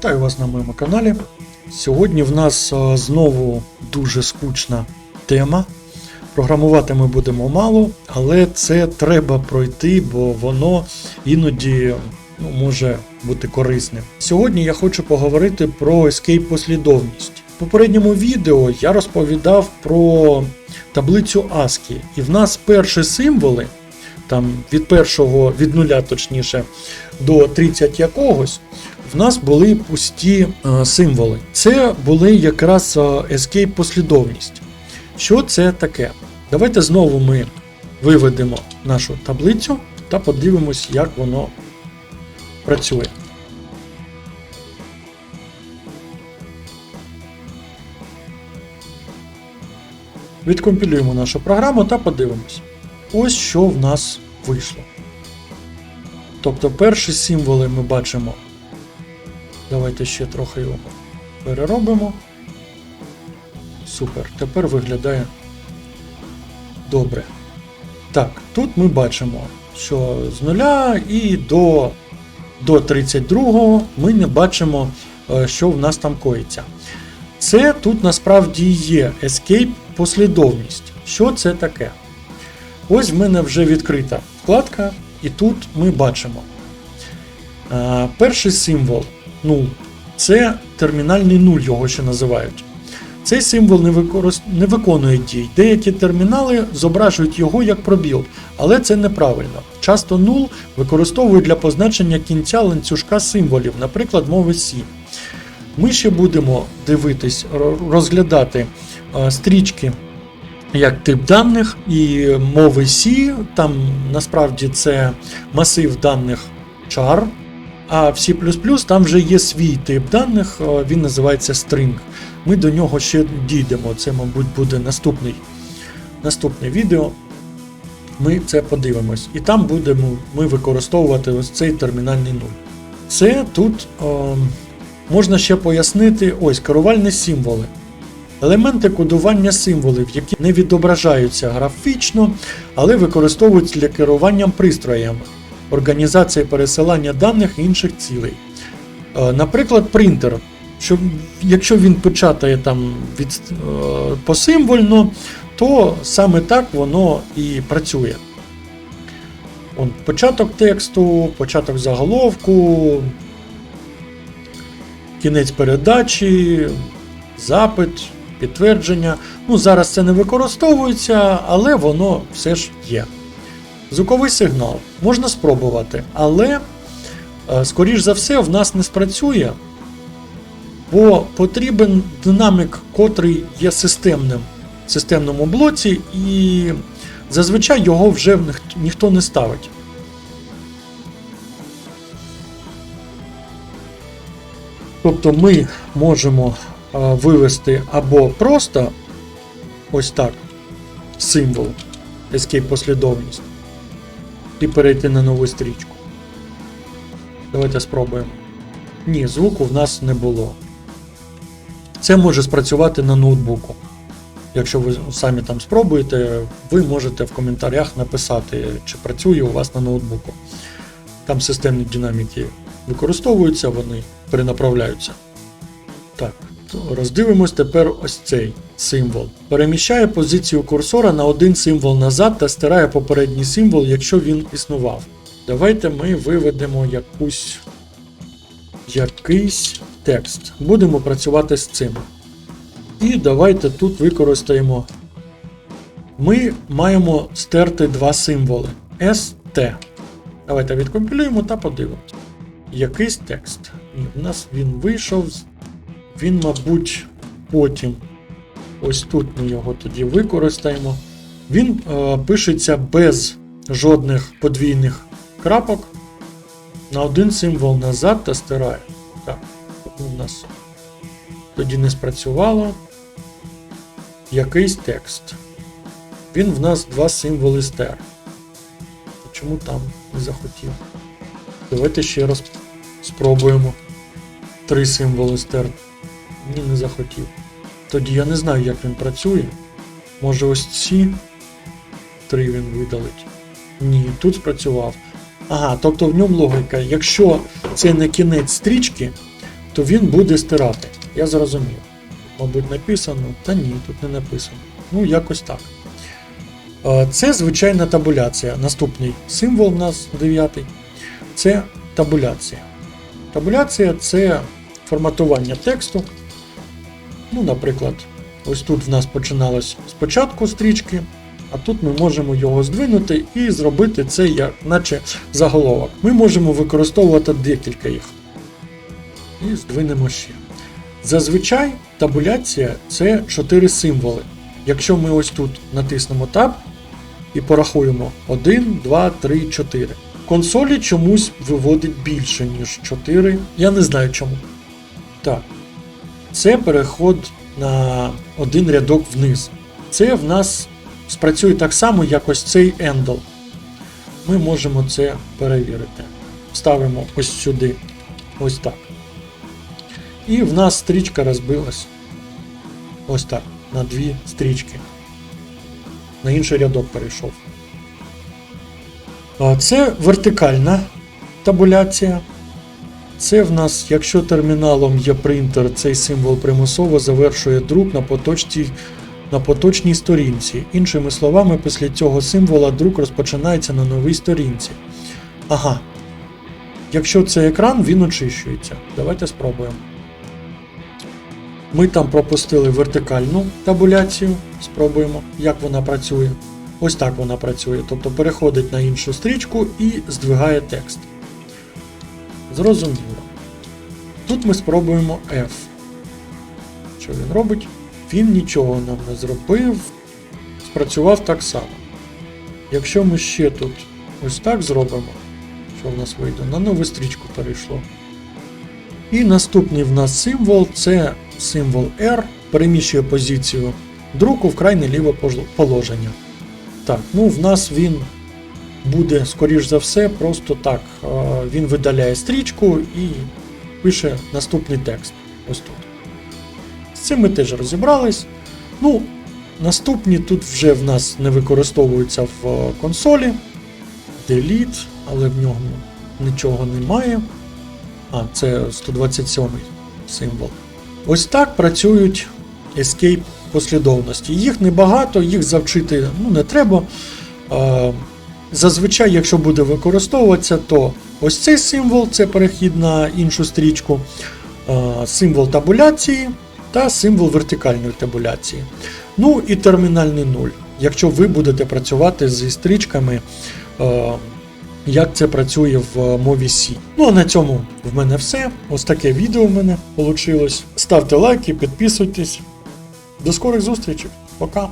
Вітаю вас на моєму каналі. Сьогодні в нас знову дуже скучна тема. Програмувати ми будемо мало, але це треба пройти, бо воно іноді ну, може бути корисним. Сьогодні я хочу поговорити про escape послідовність. В попередньому відео я розповідав про таблицю ASCII, і в нас перші символи, там від першого, від нуля точніше, до 30 якогось, в нас були пусті е, символи. Це були якраз е, escape послідовність. Що це таке? Давайте знову ми виведемо нашу таблицю та подивимось, як воно працює. Відкомпілюємо нашу програму та подивимось. Ось що в нас вийшло. Тобто перші символи ми бачимо. Давайте ще трохи його переробимо. Супер. Тепер виглядає добре. Так, тут ми бачимо, що з нуля і до, до 32 ми не бачимо, е, що в нас там коїться. Це тут насправді є escape послідовність. Що це таке? Ось в мене вже відкрита вкладка, і тут ми бачимо. Перший символ 0 це термінальний нуль, його ще називають. Цей символ не, використ... не виконує дій. Деякі термінали зображують його як пробіл, але це неправильно. Часто нул використовують для позначення кінця ланцюжка символів, наприклад, мови C. Ми ще будемо дивитись, розглядати е, стрічки як тип даних і мови C, там насправді це масив даних char, а в C там вже є свій тип даних, він називається string. Ми до нього ще дійдемо. Це, мабуть, буде наступний, наступне відео. Ми це подивимось. І там будемо ми використовувати ось цей термінальний нуль. Це тут е, можна ще пояснити ось керувальні символи. Елементи кодування символів, які не відображаються графічно, але використовуються для керування пристроями, організації пересилання даних і інших цілей. Е, Наприклад, принтер. Щоб, якщо він печатає там від, е, посимвольно, то саме так воно і працює. Он, початок тексту, початок заголовку, кінець передачі, запит, підтвердження. Ну, зараз це не використовується, але воно все ж є. Звуковий сигнал можна спробувати, але, е, скоріш за все, в нас не спрацює, бо потрібен динамік, котрий є системним в системному блоці, і зазвичай його вже ніхто не ставить. Тобто ми можемо е, вивести або просто ось так символ escape послідовність і перейти на нову стрічку. Давайте спробуємо. Ні, звуку в нас не було. Це може спрацювати на ноутбуку. Якщо ви самі там спробуєте, ви можете в коментарях написати, чи працює у вас на ноутбуку. Там системні динаміки використовуються, вони перенаправляються. Так, то роздивимось тепер ось цей символ. Переміщає позицію курсора на один символ назад та стирає попередній символ, якщо він існував. Давайте ми виведемо якусь якийсь текст. Будемо працювати з цим. І давайте тут використаємо. Ми маємо стерти два символи ST. Давайте відкомпілюємо та подивимось. Якийсь текст. І в нас він вийшов. з- Він, мабуть, потім. Ось тут ми його тоді використаємо. Він е, пишеться без жодних подвійних крапок. На один символ назад та стирає. Так, у нас тоді не спрацювало. Якийсь текст. Він в нас два символи стер. Чому там не захотів? Давайте ще раз спробуємо. Три символи стер. Ні, не захотів. Тоді я не знаю, як він працює. Може ось ці три він видалить. Ні, тут спрацював. Ага, тобто в ньому логіка. Якщо це не кінець стрічки, то він буде стирати. Я зрозумів. Мабуть, написано. Та ні, тут не написано. Ну, якось так. Е, Це звичайна табуляція. Наступний символ у нас дев'ятий. Це табуляція. Табуляція це форматування тексту. Ну, наприклад, ось тут в нас починалось спочатку стрічки, а тут ми можемо його здвинути і зробити це як наче заголовок. Ми можемо використовувати декілька їх. І здвинемо ще. Зазвичай табуляція це 4 символи. Якщо ми ось тут натиснемо Tab і порахуємо 1, 2, 3, 4. Консолі чомусь виводить більше, ніж 4. Я не знаю чому. Так. Це переход на один рядок вниз. Це в нас спрацює так само, як ось цей ендл. Ми можемо це перевірити. Ставимо ось сюди. Ось так. І в нас стрічка розбилась. Ось так. На дві стрічки. На інший рядок перейшов. Це вертикальна табуляція. Це в нас, якщо терміналом є принтер, цей символ примусово завершує друк на поточній, на поточній сторінці. Іншими словами, після цього символа друк розпочинається на новій сторінці. Ага. Якщо це екран, він очищується. Давайте спробуємо. Ми там пропустили вертикальну табуляцію. Спробуємо, як вона працює. Ось так вона працює. Тобто переходить на іншу стрічку і здвигає текст. Зрозуміло. Тут ми спробуємо F. Що він робить? Він нічого нам не зробив. Спрацював так само. Якщо ми ще тут ось так зробимо, що в нас вийде, на нову стрічку перейшло. І наступний в нас символ це символ R, переміщує позицію друку в крайне ліве положення. Так, ну в нас він буде, скоріш за все, просто так. е, Він видаляє стрічку і пише наступний текст. Ось тут. З цим ми теж розібрались. Ну, наступні тут вже в нас не використовуються в е, консолі. Delete, але в ньому нічого немає. А, це 127 символ. Ось так працюють escape послідовності. Їх небагато, їх завчити ну, не треба. Зазвичай, якщо буде використовуватися, то ось цей символ це перехід на іншу стрічку, символ табуляції та символ вертикальної табуляції. Ну і термінальний 0. Якщо ви будете працювати зі стрічками, як це працює в мові C. Ну а на цьому в мене все. Ось таке відео в мене вийшло. Ставте лайки, підписуйтесь. До скорих зустрічей. Пока.